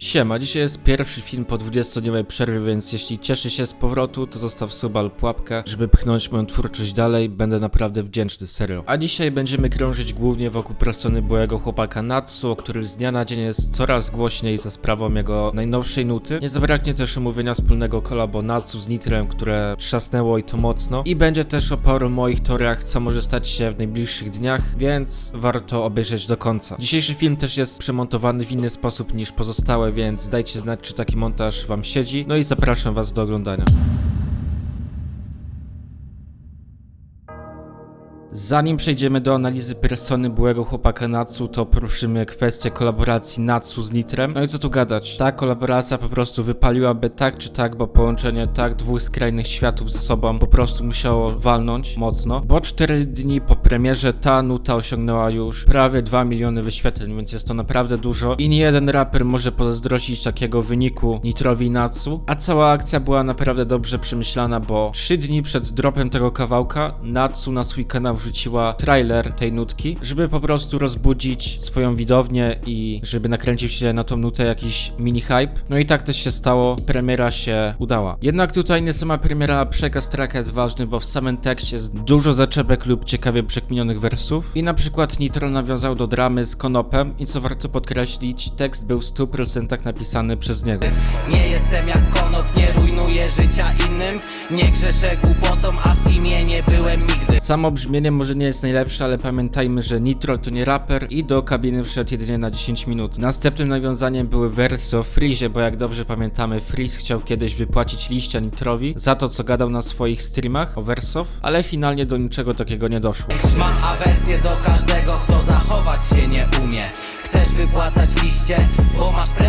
Siema, dzisiaj jest pierwszy film po 20-dniowej przerwie, więc jeśli cieszy się z powrotu, to zostaw suba lub łapkę, żeby pchnąć moją twórczość dalej, będę naprawdę wdzięczny, serio. A dzisiaj będziemy krążyć głównie wokół persony byłego chłopaka Natsu, o którym z dnia na dzień jest coraz głośniej za sprawą jego najnowszej nuty. Nie zabraknie też omówienia wspólnego kolabo Natsu z Nitrem, które trzasnęło i to mocno. I będzie też o paru moich teoriach, co może stać się w najbliższych dniach, więc warto obejrzeć do końca. Dzisiejszy film też jest przemontowany w inny sposób niż pozostałe, więc dajcie znać, czy taki montaż wam siedzi. No i zapraszam was do oglądania. Zanim przejdziemy do analizy persony byłego chłopaka Natsu, to poruszymy kwestię kolaboracji Natsu z Nitrem. No i co tu gadać? Ta kolaboracja po prostu wypaliłaby tak czy tak, bo połączenie tak dwóch skrajnych światów ze sobą po prostu musiało walnąć mocno. Bo 4 dni po premierze ta nuta osiągnęła już prawie 2 miliony wyświetleń, więc jest to naprawdę dużo. I nie jeden raper może pozazdrościć takiego wyniku Nitrowi Natsu. A cała akcja była naprawdę dobrze przemyślana, bo 3 dni przed dropem tego kawałka Natsu na swój kanał wrzuciła trailer tej nutki, żeby po prostu rozbudzić swoją widownię i żeby nakręcił się na tą nutę jakiś mini hype. No i tak też się stało premiera się udała. Jednak tutaj nie sama premiera, przekaz tracka jest ważny, bo w samym tekście jest dużo zaczepek lub ciekawie przekminionych wersów. I na przykład Nitro nawiązał do dramy z Konopem i co warto podkreślić, tekst był w 100% napisany przez niego. Nie jestem jak konop, nie życia innym Nie grzeszę głupotą, a w teamie nie byłem nigdy Samo brzmienie może nie jest najlepsze, ale pamiętajmy, że Nitro to nie raper i do kabiny wszedł jedynie na 10 minut. Następnym nawiązaniem były wersy o Freezie, bo jak dobrze pamiętamy, Freeze chciał kiedyś wypłacić liścia Nitrowi za to, co gadał na swoich streamach o Wersow, ale finalnie do niczego takiego nie doszło. Mam awersję do każdego, kto zachować się nie umie Chcesz wypłacać liście, bo masz dupie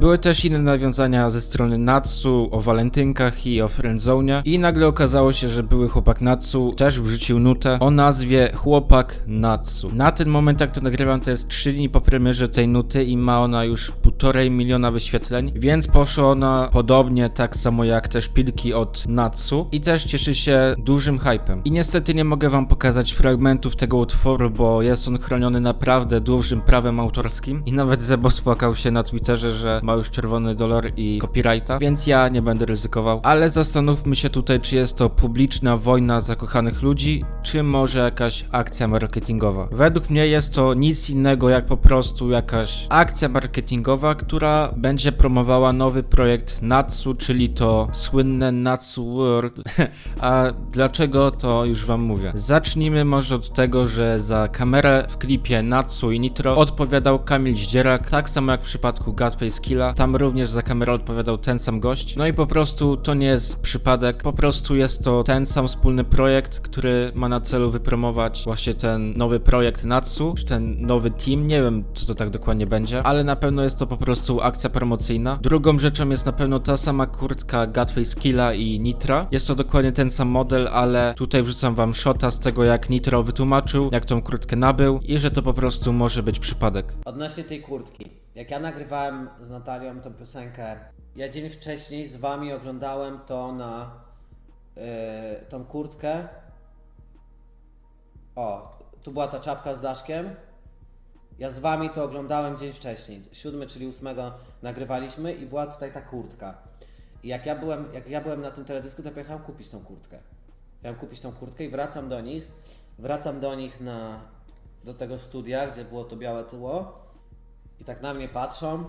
Były też inne nawiązania ze strony Natsu o walentynkach i o friendzone i nagle okazało się, że były chłopak Natsu też wrzucił nutę o nazwie Chłopak Natsu. Na ten moment jak to nagrywam to jest 3 dni po premierze tej nuty i ma ona już półtorej miliona wyświetleń, więc poszła ona podobnie tak samo jak te szpilki od Natsu i też cieszy się dużym hypem. I niestety nie mogę wam pokazać fragmentów tego utworu, bo jest on chroniony naprawdę dużym prawem autorskim i nawet Zebo spłakał się na Twitterze, że ma już czerwony dolar i copyrighta, więc ja nie będę ryzykował. Ale zastanówmy się tutaj, czy jest to publiczna wojna zakochanych ludzi, czy może jakaś akcja marketingowa. Według mnie jest to nic innego jak po prostu jakaś akcja marketingowa, która będzie promowała nowy projekt Natsu, czyli to słynne Natsu World. A dlaczego to już wam mówię. Zacznijmy może od tego, że za kamerę w klipie Natsu i Nitro odpowiadał Kamil Zdzierak, tak samo jak w przypadku Godface Killa. Tam również za kamerę odpowiadał ten sam gość. No i po prostu to nie jest przypadek, po prostu jest to ten sam wspólny projekt, który ma na celu wypromować właśnie ten nowy projekt Natsu, czy ten nowy team. Nie wiem, co to tak dokładnie będzie, ale na pewno jest to po prostu akcja promocyjna. Drugą rzeczą jest na pewno ta sama kurtka Godface Killa i Nitra. Jest to dokładnie ten sam model, ale tutaj wrzucam wam shota z tego, jak Nitro wytłumaczył, jak tą kurtkę nabył i że to po prostu może być przypadek. Odnośnie tej kurtki. Jak ja nagrywałem z Natalią tą piosenkę, ja dzień wcześniej z wami oglądałem to na yy, tą kurtkę. O, tu była ta czapka z daszkiem. Ja z wami to oglądałem dzień wcześniej. Siódmy, czyli ósmego nagrywaliśmy i była tutaj ta kurtka. I jak ja byłem, jak ja byłem na tym teledysku, to pojechałem kupić tą kurtkę. Miałem kupić tą kurtkę i wracam do nich. Wracam do nich na, do tego studia, gdzie było to białe tło. I tak na mnie patrzą.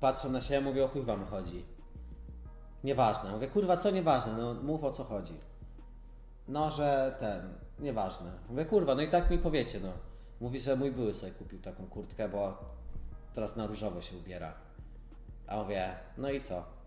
Patrzą na siebie, mówią, o chuj wam chodzi. Nieważne. Mówię, kurwa, co nieważne? No mów o co chodzi. No, że ten, nieważne. Mówię, kurwa, no i tak mi powiecie, no. Mówi, że mój były sobie kupił taką kurtkę, bo teraz na różowo się ubiera. A mówię, no i co?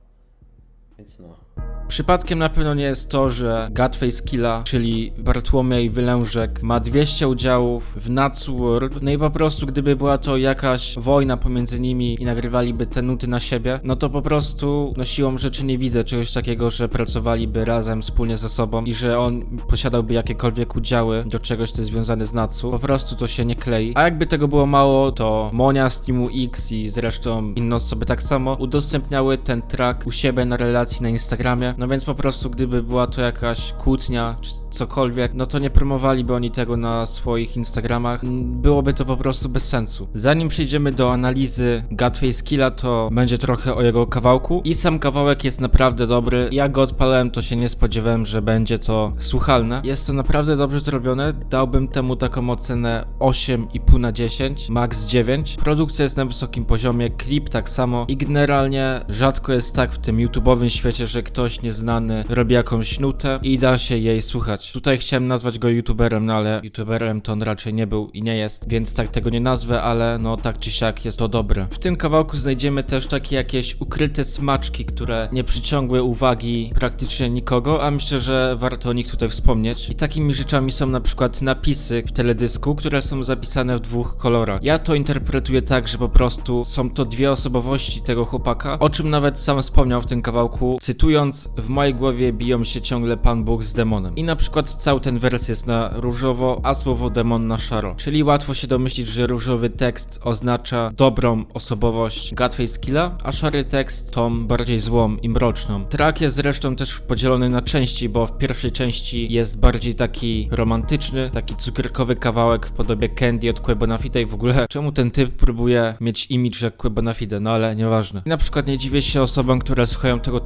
Więc no. Przypadkiem na pewno nie jest to, że Godface Killa, czyli Bartłomiej Wylężek, ma 200 udziałów w Natsu World. No i po prostu, gdyby była to jakaś wojna pomiędzy nimi i nagrywaliby te nuty na siebie, no to po prostu, no siłą rzeczy nie widzę czegoś takiego, że pracowaliby razem wspólnie ze sobą i że on posiadałby jakiekolwiek udziały do czegoś, co jest związane z Natsu. Po prostu to się nie klei. A jakby tego było mało, to Monia z Teamu X i zresztą inne osoby tak samo udostępniały ten track u siebie na relacji na Instagramie. no więc po prostu gdyby była to jakaś kłótnia czy cokolwiek, no to nie promowaliby oni tego na swoich Instagramach, Mm, byłoby to po prostu bez sensu. Zanim przejdziemy do analizy Gatface Killa, to będzie trochę o jego kawałku i sam kawałek jest naprawdę dobry. Jak go odpalałem, to się nie spodziewałem, że będzie to słuchalne. Jest to naprawdę dobrze zrobione, dałbym temu taką ocenę 8,5 na 10, max 9. Produkcja jest na wysokim poziomie, klip tak samo i generalnie rzadko jest tak w tym YouTube'owym świecie, że ktoś nieznany robi jakąś nutę i da się jej słuchać. Tutaj chciałem nazwać go YouTuberem, no ale YouTuberem to on raczej nie był i nie jest, więc tak tego nie nazwę, ale no tak czy siak jest to dobre. W tym kawałku znajdziemy też takie jakieś ukryte smaczki, które nie przyciągły uwagi praktycznie nikogo, a myślę, że warto o nich tutaj wspomnieć. I takimi rzeczami są na przykład napisy w teledysku, które są zapisane w dwóch kolorach. Ja to interpretuję tak, że po prostu są to dwie osobowości tego chłopaka, o czym nawet sam wspomniał w tym kawałku, cytując, w mojej głowie biją się ciągle Pan Bóg z demonem. I na przykład cały ten wers jest na różowo, a słowo demon na szaro. Czyli łatwo się domyślić, że różowy tekst oznacza dobrą osobowość Gatface Killa, a szary tekst tą bardziej złą i mroczną. Track jest zresztą też podzielony na części, bo w pierwszej części jest bardziej taki romantyczny, taki cukierkowy kawałek w podobie Candy od Quebonafide i w ogóle czemu ten typ próbuje mieć imidż jak Quebonafide, no ale nieważne. I na przykład nie dziwię się osobom, które słuchają tego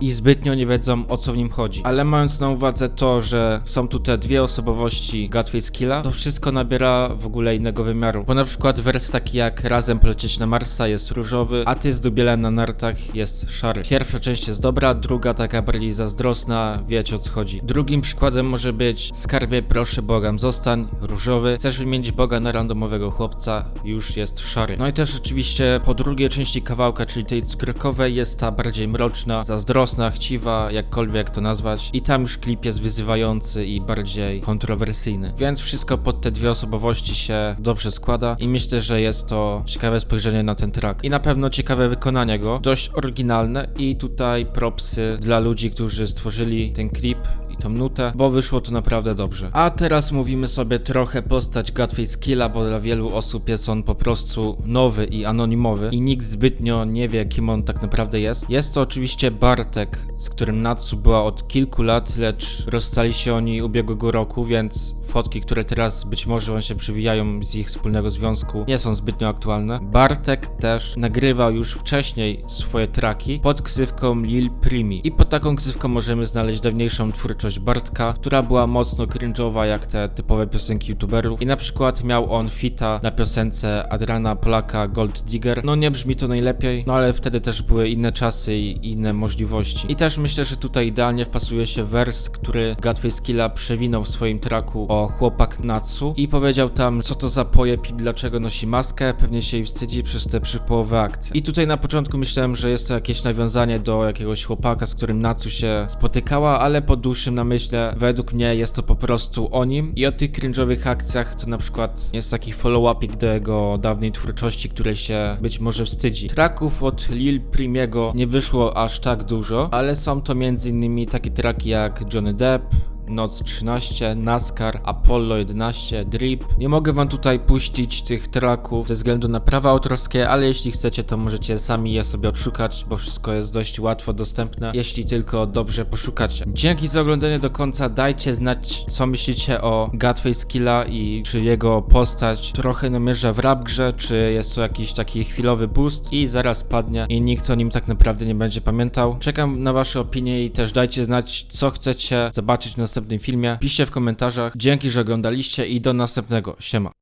i zbytnio nie wiedzą o co w nim chodzi. Ale mając na uwadze to, że są tu te dwie osobowości Gatface Killa, to wszystko nabiera w ogóle innego wymiaru. Bo na przykład wers taki jak Razem polecieć na Marsa jest różowy, a ty z dubielem na nartach jest szary. Pierwsza część jest dobra, druga taka bardziej zazdrosna, wiecie o co chodzi. Drugim przykładem może być Skarbie proszę Bogam zostań, różowy. Chcesz wymienić Boga na randomowego chłopca, już jest szary. No i też oczywiście po drugiej części kawałka, czyli tej cukierkowej, jest ta bardziej mroczna, zazdrosna, chciwa, jakkolwiek to nazwać. I tam już klip jest wyzywający i bardziej kontrowersyjny. Więc wszystko pod te dwie osobowości się dobrze składa i myślę, że jest to ciekawe spojrzenie na ten track. I na pewno ciekawe wykonanie go, dość oryginalne i tutaj propsy dla ludzi, którzy stworzyli ten klip i tą nutę, bo wyszło to naprawdę dobrze. A teraz mówimy sobie trochę postać Godface Killa, bo dla wielu osób jest on po prostu nowy i anonimowy i nikt zbytnio nie wie, kim on tak naprawdę jest. Jest to oczywiście Bartek, z którym Natsu była od kilku lat, lecz rozstali się oni ubiegłego roku, więc fotki, które teraz być może wam się przywijają z ich wspólnego związku, nie są zbytnio aktualne. Bartek też nagrywał już wcześniej swoje traki pod ksywką Lil Primi i pod taką ksywką możemy znaleźć dawniejszą twórczość Bartka, która była mocno cringe'owa jak te typowe piosenki youtuberów i na przykład miał on fita na piosence Adriana Polaka Gold Digger. No nie brzmi to najlepiej, no ale wtedy też były inne czasy i inne możliwości. I też myślę, że tutaj idealnie wpasuje się wers, który Gatface Killa przewinął w swoim traku o chłopak Natsu i powiedział tam, co to za pojeb i dlaczego nosi maskę, pewnie się jej wstydzi przez te przypołowe akcje. I tutaj na początku myślałem, że jest to jakieś nawiązanie do jakiegoś chłopaka, z którym Natsu się spotykała, ale po dłuższym namyśle, według mnie jest to po prostu o nim i o tych cringe'owych akcjach to na przykład jest taki follow-upik do jego dawnej twórczości, której się być może wstydzi. Traków od Lil Primiego nie wyszło aż tak dużo, ale są to m.in. takie traki jak Johnny Depp, Noc 13, NASCAR, Apollo 11, Drip. Nie mogę wam tutaj puścić tych tracków ze względu na prawa autorskie, ale jeśli chcecie, to możecie sami je sobie odszukać, bo wszystko jest dość łatwo dostępne, jeśli tylko dobrze poszukacie. Dzięki za oglądanie do końca, dajcie znać, co myślicie o Gatface Killa i czy jego postać trochę namierza w rap grze, czy jest to jakiś taki chwilowy boost i zaraz padnie i nikt o nim tak naprawdę nie będzie pamiętał. Czekam na wasze opinie i też dajcie znać, co chcecie zobaczyć w następnym filmie. Piszcie w komentarzach. Dzięki, że oglądaliście i do następnego. Siema.